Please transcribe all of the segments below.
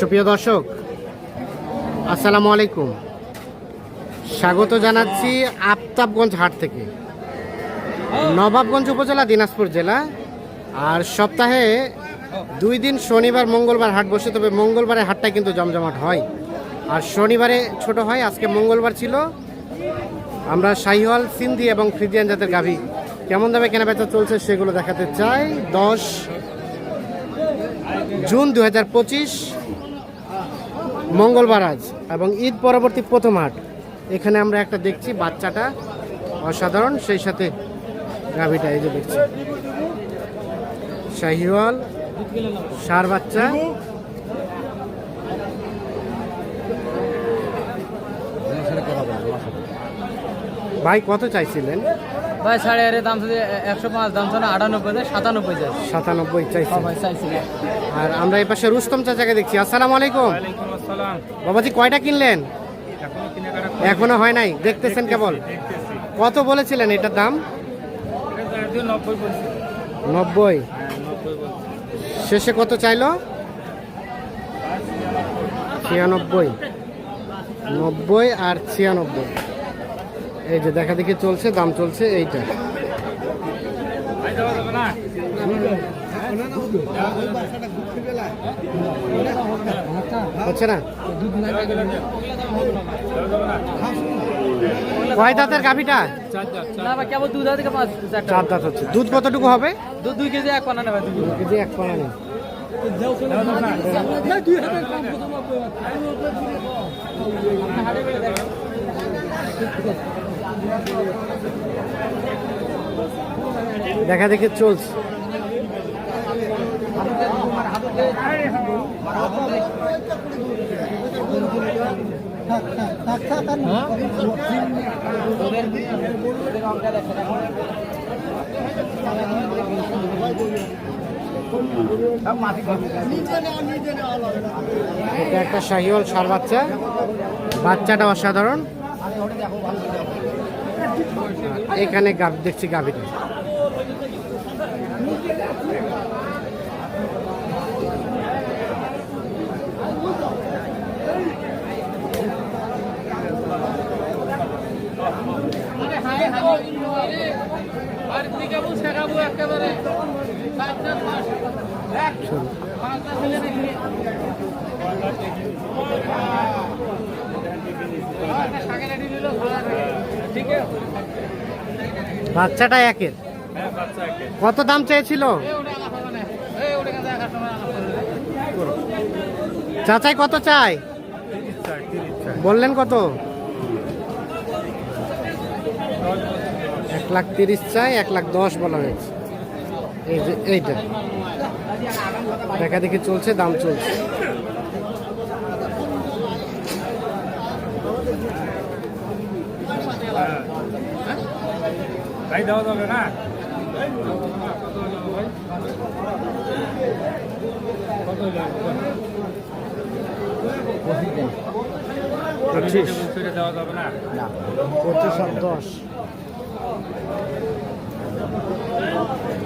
সুপ্রিয় দর্শক, আসসালামু আলাইকুম। স্বাগত জানাচ্ছি আফতাবগঞ্জ হাট থেকে। নবাবগঞ্জ উপজেলা, দিনাজপুর জেলা। আর সপ্তাহে দুই দিন, শনিবার, মঙ্গলবার হাট বসে, তবে মঙ্গলবারে হাটটা কিন্তু জমজমাট হয়। আর শনিবারে ছোট হয়, আজকে মঙ্গলবার ছিল। আমরা শাহিওয়াল, সিন্ধি এবং ফ্রিজিয়ান জাতের গাভী কেমন দামে কেনাবেচা চলছে সেগুলো দেখাতে চাই। দশ জুন দু হাজার পঁচিশ মঙ্গলবার আজ এবং ঈদ পরবর্তী প্রথম হাট এখানে আমরা একটা দেখছি বাচ্চাটা অসাধারণ, সেই সাথে গাভিটা এই যে দেখছি। শাহিওয়াল, সার বাচ্চা। ভাই, কত চাইছিলেন? ভাই সাড়ে আরে দাম যদি একশো পাঁচ দাম ছিল আটানব্বই যায় সাতানব্বই যায় সাতানব্বই চাইছি। ভাই। চাইছিলেন আর আমরা এই পাশে রুস্তম চাচাকে দেখছি। আসসালামু আলাইকুম। বাবাজি কয়টা কিনলেন? এখনও হয় নাই? দেখতেছেন কেবল? কত বলেছিলেন এটার দাম? নব্বই শেষে কত চাইলো? ছিয়ানব্বই। নব্বই আর ছিয়ানব্বই। এই যে দেখা দেখি চলছে দাম চলছে এইটা। হচ্ছে না? কয় দাঁতের গাভিটা? চার দাঁত হচ্ছে। দুধ কতটুকু হবে? দুধ দুই কেজি এক পানা নেবে দুই কেজি। দেখা দেখে চলছে। এটা একটা শাহিওয়াল সার বাচ্চা। বাচ্চাটা অসাধারণ। এখানে গাভ দেখছি গাভিটা বাচ্চাটা একের। কত দাম চেয়েছিল? চাচাই কত চাই বললেন কত? এক লাখ তিরিশ চাই এক লাখ দশ বলা হয়েছে। এই যে এইটা। দেখা দেখি চলছে দাম চলছে। দেওয়া যাবে না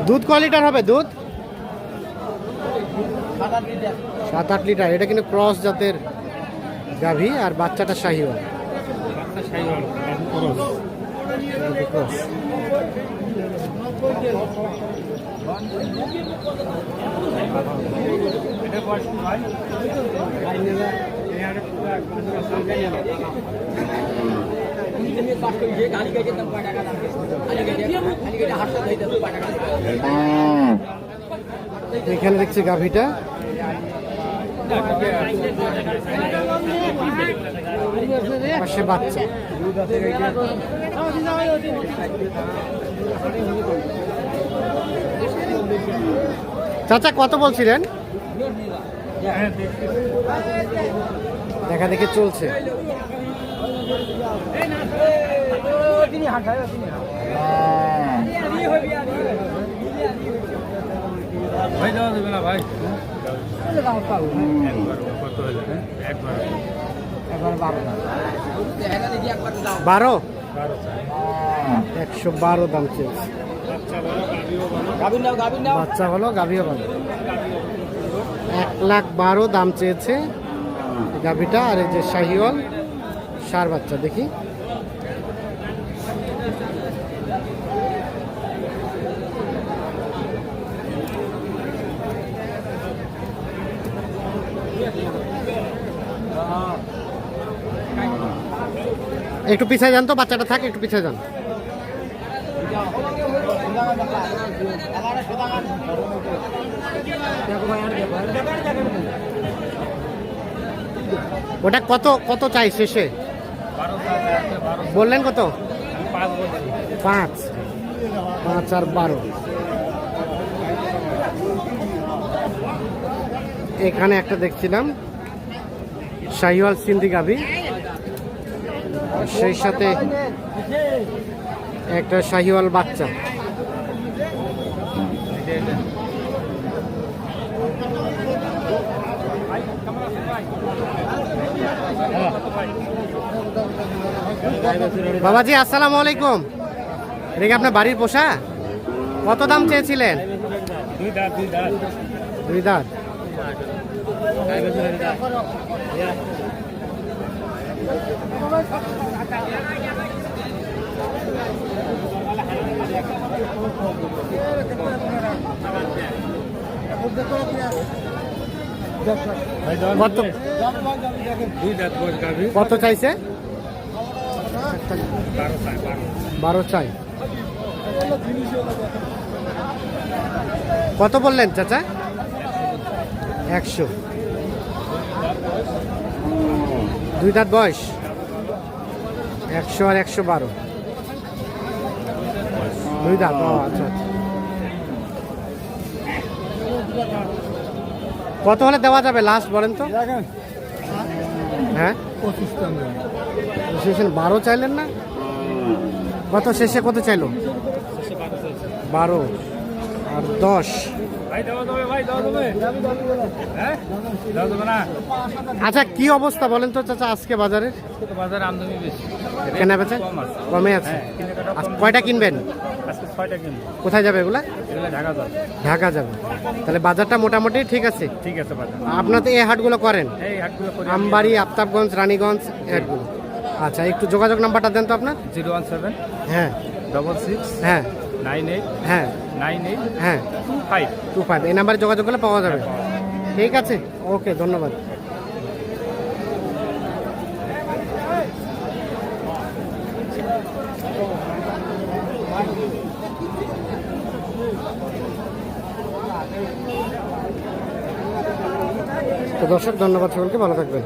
দুধ ক লিটার হবে দুধ? সাত আট লিটার। এটা কিন্তু ক্রস জাতের গাভী আর বাচ্চাটা শাহিওয়াল। এখানে দেখছি গাভীটা। পাশে বাচ্চা। চাচা কত বলছিলেন? দেখা দেখে চলছে। ভাই দেওয়া যাবে না ভাই একবার কত হলো হ্যাঁ? একবার বারো। একশো বারো দাম চেয়েছে। বাচ্চা হলো গাভীও ভালো এক লাখ বারো দাম চেয়েছে গাভিটা আর এই যে শাহিওয়াল সার বাচ্চা দেখি। একটু পিছিয়ে যান তো, বাচ্চাটা থাকে, একটু পিছিয়ে যান। ওটা কত কত চাই শেষে? বললেন কত? পাঁচ। পাঁচ আর বারো। এখানে একটা দেখছিলাম, শাহিওয়াল সিন্ধি গাভি সেই সাথে একটা শাহিওয়াল বাচ্চা। বাবাজি, আসসালামু আলাইকুম। এটা আপনার বাড়ির পোষা? কত দাম চেয়েছিলেন? দুই দাঁত দুই দাঁত দুই দাঁত ভাই দাও কত? চাইছে? বারো চাই বারো বারো চাই। কত বললেন চাচা? একশো। দুই দাঁত বয়স? একশো আর একশো বারো। দুই দাঁত আচ্ছা আচ্ছা। কত হলে দেওয়া যাবে লাস্ট বলেন তো? হ্যাঁ? শেষে বারো চাইলেন না? কত শেষে কত চাইলো? বারো। আর দশ? আচ্ছা কি অবস্থা বলেন তো চাচা আজকে বাজারে আমদানি বেশি। কেনা বেচা? কমে আছে। হ্যাঁ। কয়টা কিনবেন? কোথায় যাবে এগুলা? ঢাকা যাবে। তাহলে বাজারটা মোটামুটি ঠিক আছে? ঠিক আছে আপনার তো এই হাটগুলো করেন? আমবাড়ি আফতাবগঞ্জ রানীগঞ্জ হাটগুলো আচ্ছা একটু যোগাযোগ নাম্বারটা দেন তো আপনার? জিরো ওয়ান সেভেন হ্যাঁ। ডবল সিক্স হ্যাঁ। নাইন এইট হ্যাঁ। নাইন এইট হ্যাঁ। Two five. Two five. এই নাম্বারে যোগাযোগ করলে পাওয়া যাবে। ঠিক আছে? ওকে ধন্যবাদ। তো দর্শক ধন্যবাদ সকলকে। ভালো থাকবেন।